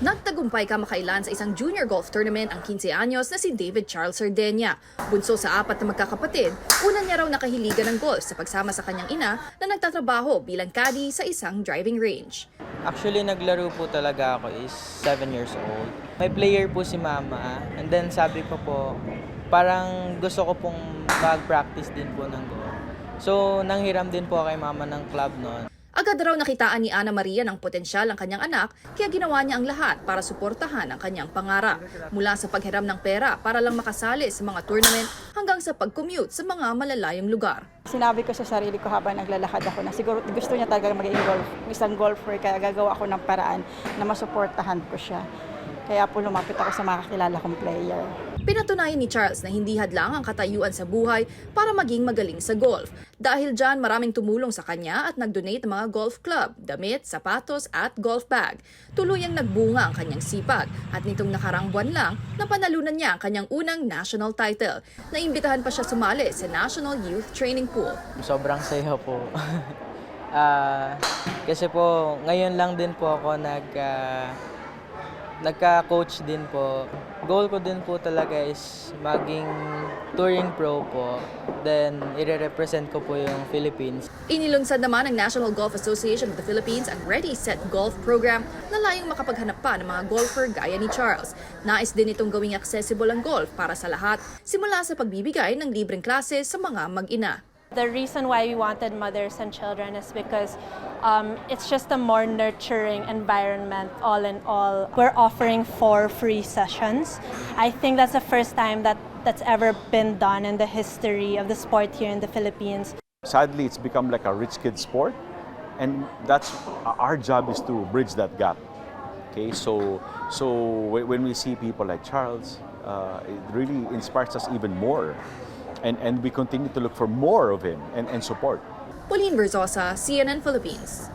Nagtagumpay kamakailan sa isang junior golf tournament ang 15 anyos na si David Charles Sardenia. Bunso sa apat na magkakapatid, una niya raw nakahiligan ng golf sa pagsama sa kanyang ina na nagtatrabaho bilang caddy sa isang driving range. Actually, naglaro po talaga ako is 7 years old. May player po si mama. And then sabi ko po, parang gusto ko pong mag-practice din po ng golf. So, nanghiram din po kay mama ng club noon. Agad raw nakitaan ni Ana Maria ng potensyal ang kanyang anak kaya ginawa niya ang lahat para suportahan ang kanyang pangarap. Mula sa paghiram ng pera para lang makasali sa mga tournament hanggang sa pag-commute sa mga malalayong lugar. Sinabi ko sa sarili ko habang naglalakad ako na siguro gusto niya talaga maging golf, isang golfer kaya gagawa ako ng paraan na masuportahan ko siya. Kaya po lumapit ako sa mga kakilala kong player. Pinatunayan ni Charles na hindi hadlang ang katayuan sa buhay para maging magaling sa golf. Dahil dyan maraming tumulong sa kanya at nag-donate ng mga golf club, damit, sapatos at golf bag. Tuluyang nagbunga ang kanyang sipag at nitong nakarang buwan lang, napanalunan niya ang kanyang unang national title. Naimbitahan pa siya sumali sa National Youth Training Pool. Sobrang saya po. Ah, kasi po, ngayon lang din po ako nag, ah, nagka-coach din po. Goal ko din po talaga is maging touring pro po. Then, ire-represent ko po yung Philippines. Inilunsad naman ng National Golf Association of the Philippines ang Ready Set Golf program na layong makapaghanap pa ng mga golfer gaya ni Charles. Nais din itong gawing accessible ang golf para sa lahat, simula sa pagbibigay ng libreng klase sa mga mag-ina. The reason why we wanted mothers and children is because um, it's just a more nurturing environment, all in all. We're offering four free sessions. I think that's the first time that that's ever been done in the history of the sport here in the Philippines. Sadly, it's become like a rich kid sport, and that's our job is to bridge that gap. Okay, so so when we see people like Charles, uh, it really inspires us even more, and and we continue to look for more of him and, and support. Pauline Verzosa, CNN Philippines.